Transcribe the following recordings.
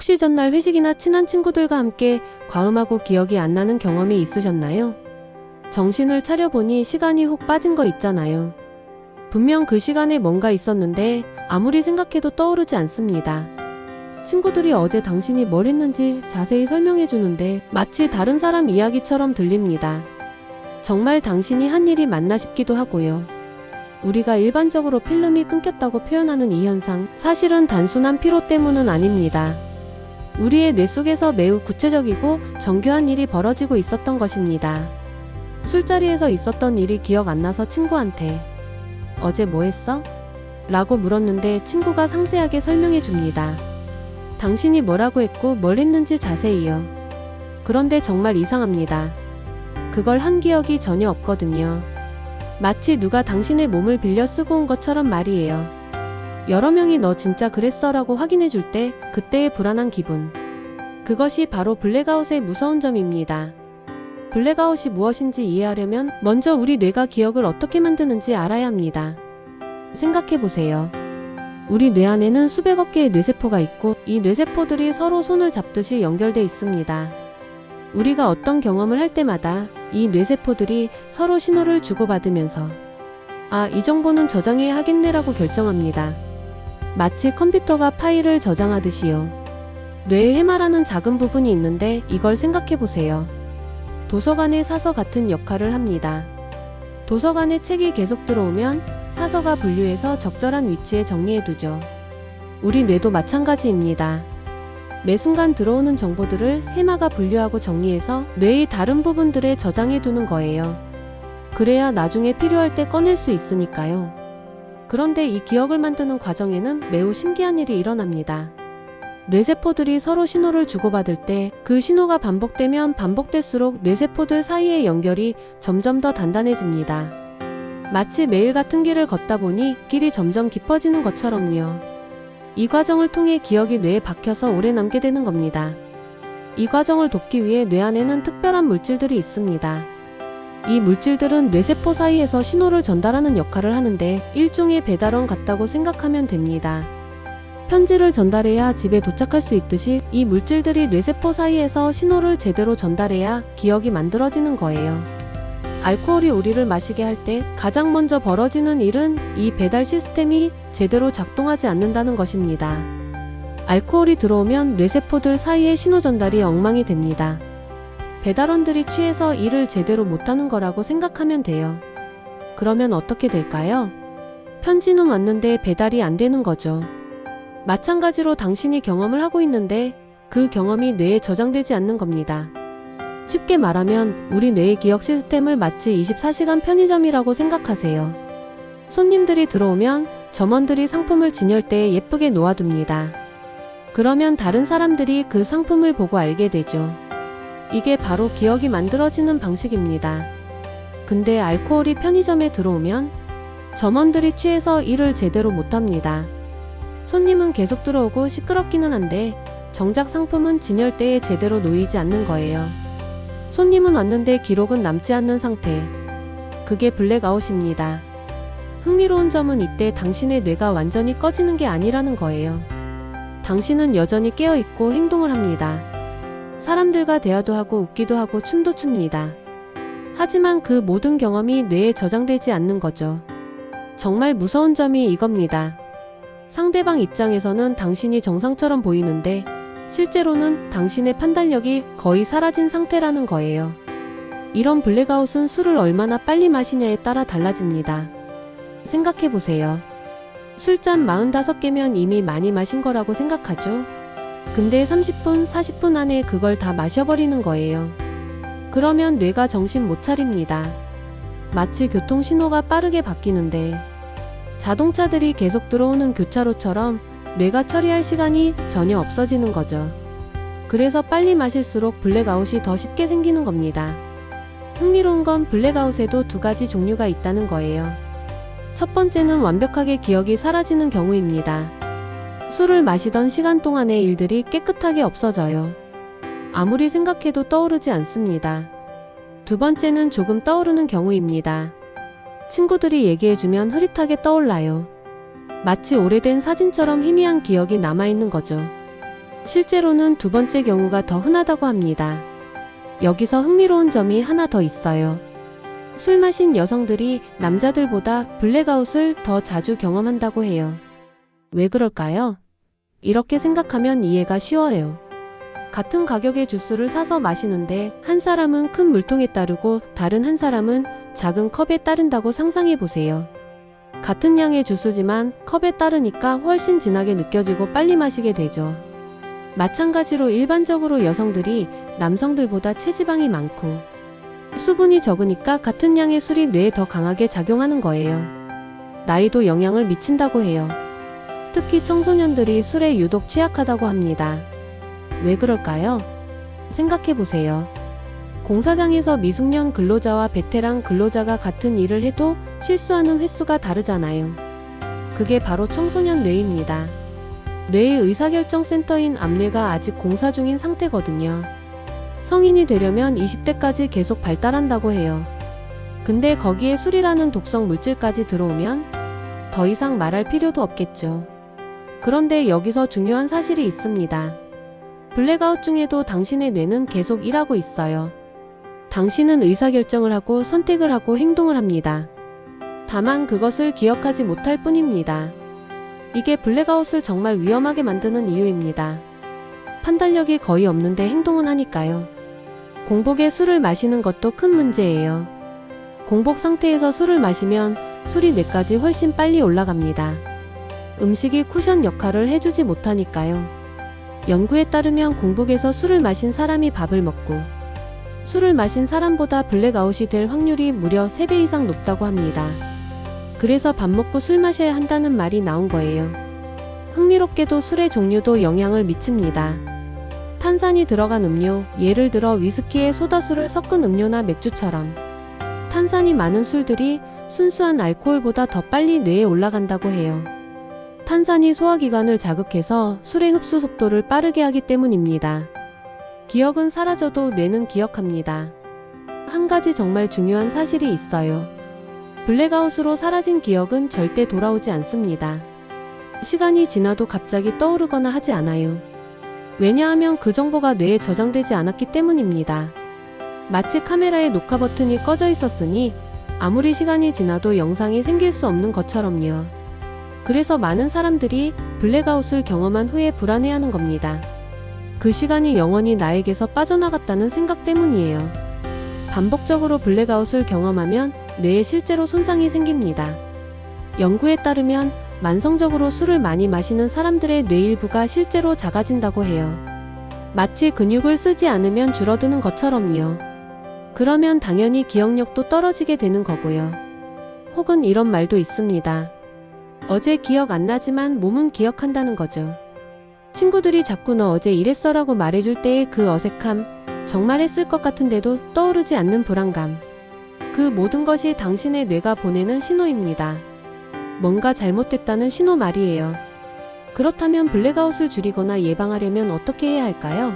혹시 전날 회식이나 친한 친구들과 함께 과음하고 기억이 안 나는 경험이 있으셨나요? 정신을 차려보니 시간이 훅 빠진 거 있잖아요. 분명 그 시간에 뭔가 있었는데 아무리 생각해도 떠오르지 않습니다. 친구들이 어제 당신이 뭘 했는지 자세히 설명해 주는데 마치 다른 사람 이야기처럼 들립니다. 정말 당신이 한 일이 맞나 싶기도 하고요. 우리가 일반적으로 필름이 끊겼다고 표현하는 이 현상, 사실은 단순한 피로 때문은 아닙니다. 우리의 뇌 속에서 매우 구체적이고 정교한 일이 벌어지고 있었던 것입니다. 술자리에서 있었던 일이 기억 안 나서 친구한테 어제 뭐 했어? 라고 물었는데 친구가 상세하게 설명해 줍니다. 당신이 뭐라고 했고 뭘 했는지 자세히요. 그런데 정말 이상합니다. 그걸 한 기억이 전혀 없거든요. 마치 누가 당신의 몸을 빌려 쓰고 온 것처럼 말이에요. 여러 명이 너 진짜 그랬어 라고 확인해 줄 때 그때의 불안한 기분. 그것이 바로 블랙아웃의 무서운 점입니다. 블랙아웃이 무엇인지 이해하려면 먼저 우리 뇌가 기억을 어떻게 만드는지 알아야 합니다. 생각해 보세요. 우리 뇌 안에는 수백억 개의 뇌세포가 있고 이 뇌세포들이 서로 손을 잡듯이 연결돼 있습니다. 우리가 어떤 경험을 할 때마다 이 뇌세포들이 서로 신호를 주고받으면서 아, 이 정보는 저장해야 하겠네라고 결정합니다. 마치 컴퓨터가 파일을 저장하듯이요. 뇌의 해마라는 작은 부분이 있는데 이걸 생각해 보세요. 도서관의 사서 같은 역할을 합니다. 도서관에 책이 계속 들어오면 사서가 분류해서 적절한 위치에 정리해 두죠. 우리 뇌도 마찬가지입니다. 매 순간 들어오는 정보들을 해마가 분류하고 정리해서 뇌의 다른 부분들에 저장해 두는 거예요. 그래야 나중에 필요할 때 꺼낼 수 있으니까요. 그런데 이 기억을 만드는 과정에는 매우 신기한 일이 일어납니다. 뇌세포들이 서로 신호를 주고받을 때 그 신호가 반복되면 반복될수록 뇌세포들 사이의 연결이 점점 더 단단해집니다. 마치 매일 같은 길을 걷다 보니 길이 점점 깊어지는 것처럼요. 이 과정을 통해 기억이 뇌에 박혀서 오래 남게 되는 겁니다. 이 과정을 돕기 위해 뇌 안에는 특별한 물질들이 있습니다. 이 물질들은 뇌세포 사이에서 신호를 전달하는 역할을 하는데 일종의 배달원 같다고 생각하면 됩니다. 편지를 전달해야 집에 도착할 수 있듯이 이 물질들이 뇌세포 사이에서 신호를 제대로 전달해야 기억이 만들어지는 거예요. 알코올이 우리를 마시게 할 때 가장 먼저 벌어지는 일은 이 배달 시스템이 제대로 작동하지 않는다는 것입니다. 알코올이 들어오면 뇌세포들 사이의 신호 전달이 엉망이 됩니다. 배달원들이 취해서 일을 제대로 못하는 거라고 생각하면 돼요. 그러면 어떻게 될까요? 편지는 왔는데 배달이 안 되는 거죠. 마찬가지로 당신이 경험을 하고 있는데 그 경험이 뇌에 저장되지 않는 겁니다. 쉽게 말하면 우리 뇌의 기억 시스템을 마치 24시간 편의점이라고 생각하세요. 손님들이 들어오면 점원들이 상품을 진열 때 예쁘게 놓아둡니다. 그러면 다른 사람들이 그 상품을 보고 알게 되죠. 이게 바로 기억이 만들어지는 방식입니다. 근데 알코올이 편의점에 들어오면 점원들이 취해서 일을 제대로 못합니다. 손님은 계속 들어오고 시끄럽기는 한데 정작 상품은 진열대에 제대로 놓이지 않는 거예요. 손님은 왔는데 기록은 남지 않는 상태. 그게 블랙아웃입니다. 흥미로운 점은 이때 당신의 뇌가 완전히 꺼지는 게 아니라는 거예요. 당신은 여전히 깨어있고 행동을 합니다. 사람들과 대화도 하고 웃기도 하고 춤도 춥니다. 하지만 그 모든 경험이 뇌에 저장되지 않는 거죠. 정말 무서운 점이 이겁니다. 상대방 입장에서는 당신이 정상처럼 보이는데 실제로는 당신의 판단력이 거의 사라진 상태라는 거예요. 이런 블랙아웃은 술을 얼마나 빨리 마시냐에 따라 달라집니다. 생각해보세요. 술잔 45개면 이미 많이 마신 거라고 생각하죠? 근데 30분, 40분 안에 그걸 다 마셔버리는 거예요. 그러면 뇌가 정신 못 차립니다. 마치 교통신호가 빠르게 바뀌는데 자동차들이 계속 들어오는 교차로처럼 뇌가 처리할 시간이 전혀 없어지는 거죠. 그래서 빨리 마실수록 블랙아웃이 더 쉽게 생기는 겁니다. 흥미로운 건 블랙아웃에도 두 가지 종류가 있다는 거예요. 첫 번째는 완벽하게 기억이 사라지는 경우입니다. 술을 마시던 시간 동안의 일들이 깨끗하게 없어져요. 아무리 생각해도 떠오르지 않습니다. 두 번째는 조금 떠오르는 경우입니다. 친구들이 얘기해주면 흐릿하게 떠올라요. 마치 오래된 사진처럼 희미한 기억이 남아있는 거죠. 실제로는 두 번째 경우가 더 흔하다고 합니다. 여기서 흥미로운 점이 하나 더 있어요. 술 마신 여성들이 남자들보다 블랙아웃을 더 자주 경험한다고 해요. 왜 그럴까요? 이렇게 생각하면 이해가 쉬워요. 같은 가격의 주스를 사서 마시는데 한 사람은 큰 물통에 따르고 다른 한 사람은 작은 컵에 따른다고 상상해 보세요. 같은 양의 주스지만 컵에 따르니까 훨씬 진하게 느껴지고 빨리 마시게 되죠. 마찬가지로 일반적으로 여성들이 남성들보다 체지방이 많고 수분이 적으니까 같은 양의 술이 뇌에 더 강하게 작용하는 거예요. 나이도 영향을 미친다고 해요. 특히 청소년들이 술에 유독 취약하다고 합니다. 왜 그럴까요? 생각해 보세요. 공사장에서 미숙년 근로자와 베테랑 근로자가 같은 일을 해도 실수하는 횟수가 다르잖아요. 그게 바로 청소년 뇌입니다. 뇌의 의사결정 센터인 암뇌가 아직 공사 중인 상태거든요. 성인이 되려면 20대까지 계속 발달한다고 해요. 근데 거기에 술이라는 독성 물질까지 들어오면 더 이상 말할 필요도 없겠죠. 그런데 여기서 중요한 사실이 있습니다. 블랙아웃 중에도 당신의 뇌는 계속 일하고 있어요. 당신은 의사결정을 하고 선택을 하고 행동을 합니다. 다만 그것을 기억하지 못할 뿐입니다. 이게 블랙아웃을 정말 위험하게 만드는 이유입니다. 판단력이 거의 없는데 행동은 하니까요. 공복에 술을 마시는 것도 큰 문제예요. 공복 상태에서 술을 마시면 술이 뇌까지 훨씬 빨리 올라갑니다. 음식이 쿠션 역할을 해주지 못하니까요. 연구에 따르면 공복에서 술을 마신 사람이 밥을 먹고 술을 마신 사람보다 블랙아웃이 될 확률이 무려 3배 이상 높다고 합니다. 그래서 밥 먹고 술 마셔야 한다는 말이 나온 거예요. 흥미롭게도 술의 종류도 영향을 미칩니다. 탄산이 들어간 음료, 예를 들어 위스키에 소다수를 섞은 음료나 맥주처럼 탄산이 많은 술들이 순수한 알코올보다 더 빨리 뇌에 올라간다고 해요. 탄산이 소화기관을 자극해서 술의 흡수 속도를 빠르게 하기 때문입니다. 기억은 사라져도 뇌는 기억합니다. 한 가지 정말 중요한 사실이 있어요. 블랙아웃으로 사라진 기억은 절대 돌아오지 않습니다. 시간이 지나도 갑자기 떠오르거나 하지 않아요. 왜냐하면 그 정보가 뇌에 저장되지 않았기 때문입니다. 마치 카메라의 녹화 버튼이 꺼져 있었으니 아무리 시간이 지나도 영상이 생길 수 없는 것처럼요. 그래서 많은 사람들이 블랙아웃을 경험한 후에 불안해하는 겁니다. 그 시간이 영원히 나에게서 빠져나갔다는 생각 때문이에요. 반복적으로 블랙아웃을 경험하면 뇌에 실제로 손상이 생깁니다. 연구에 따르면 만성적으로 술을 많이 마시는 사람들의 뇌 일부가 실제로 작아진다고 해요. 마치 근육을 쓰지 않으면 줄어드는 것처럼요. 그러면 당연히 기억력도 떨어지게 되는 거고요. 혹은 이런 말도 있습니다. 어제 기억 안 나지만 몸은 기억한다는 거죠. 친구들이 자꾸 너 어제 이랬어 라고 말해줄 때의 그 어색함, 정말 했을 것 같은데도 떠오르지 않는 불안감. 그 모든 것이 당신의 뇌가 보내는 신호입니다. 뭔가 잘못됐다는 신호 말이에요. 그렇다면 블랙아웃을 줄이거나 예방하려면 어떻게 해야 할까요?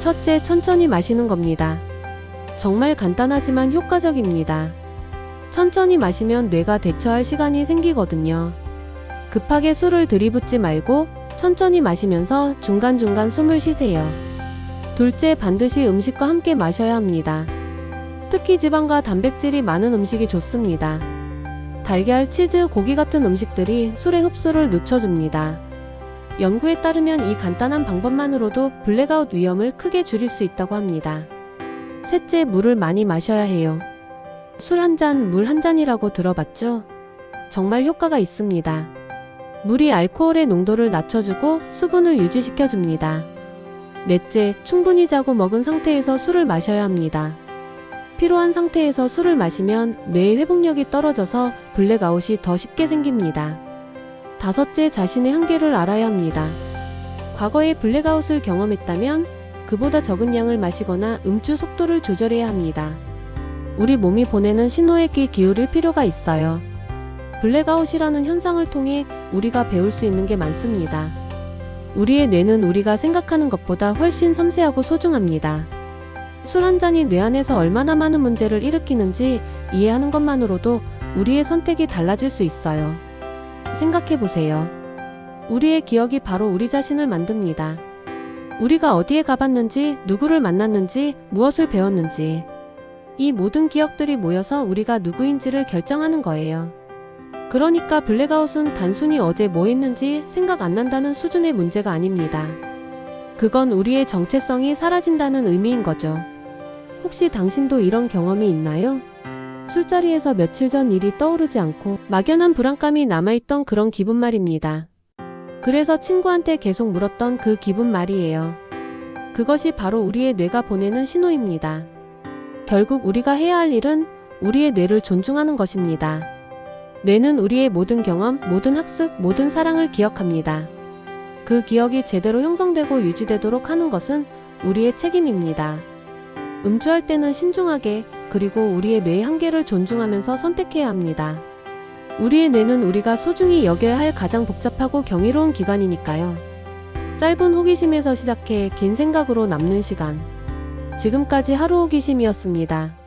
첫째, 천천히 마시는 겁니다. 정말 간단하지만 효과적입니다. 천천히 마시면 뇌가 대처할 시간이 생기거든요. 급하게 술을 들이붓지 말고 천천히 마시면서 중간중간 숨을 쉬세요. 둘째, 반드시 음식과 함께 마셔야 합니다. 특히 지방과 단백질이 많은 음식이 좋습니다. 달걀, 치즈, 고기 같은 음식들이 술의 흡수를 늦춰줍니다. 연구에 따르면 이 간단한 방법만으로도 블랙아웃 위험을 크게 줄일 수 있다고 합니다. 셋째, 물을 많이 마셔야 해요. 술 한 잔, 물 한 잔이라고 들어봤죠? 정말 효과가 있습니다. 물이 알코올의 농도를 낮춰주고 수분을 유지시켜줍니다. 넷째, 충분히 자고 먹은 상태에서 술을 마셔야 합니다. 피로한 상태에서 술을 마시면 뇌의 회복력이 떨어져서 블랙아웃이 더 쉽게 생깁니다. 다섯째, 자신의 한계를 알아야 합니다. 과거에 블랙아웃을 경험했다면 그보다 적은 양을 마시거나 음주 속도를 조절해야 합니다. 우리 몸이 보내는 신호에 귀 기울일 필요가 있어요. 블랙아웃이라는 현상을 통해 우리가 배울 수 있는 게 많습니다. 우리의 뇌는 우리가 생각하는 것보다 훨씬 섬세하고 소중합니다. 술 한 잔이 뇌 안에서 얼마나 많은 문제를 일으키는지 이해하는 것만으로도 우리의 선택이 달라질 수 있어요. 생각해 보세요. 우리의 기억이 바로 우리 자신을 만듭니다. 우리가 어디에 가봤는지, 누구를 만났는지, 무엇을 배웠는지. 이 모든 기억들이 모여서 우리가 누구인지를 결정하는 거예요. 그러니까 블랙아웃은 단순히 어제 뭐 했는지 생각 안 난다는 수준의 문제가 아닙니다. 그건 우리의 정체성이 사라진다는 의미인 거죠. 혹시 당신도 이런 경험이 있나요? 술자리에서 며칠 전 일이 떠오르지 않고 막연한 불안감이 남아있던 그런 기분 말입니다. 그래서 친구한테 계속 물었던 그 기분 말이에요. 그것이 바로 우리의 뇌가 보내는 신호입니다. 결국 우리가 해야 할 일은 우리의 뇌를 존중하는 것입니다. 뇌는 우리의 모든 경험, 모든 학습, 모든 사랑을 기억합니다. 그 기억이 제대로 형성되고 유지되도록 하는 것은 우리의 책임입니다. 음주할 때는 신중하게, 그리고 우리의 뇌의 한계를 존중하면서 선택해야 합니다. 우리의 뇌는 우리가 소중히 여겨야 할 가장 복잡하고 경이로운 기관이니까요. 짧은 호기심에서 시작해 긴 생각으로 남는 시간. 지금까지 하루 호기심이었습니다.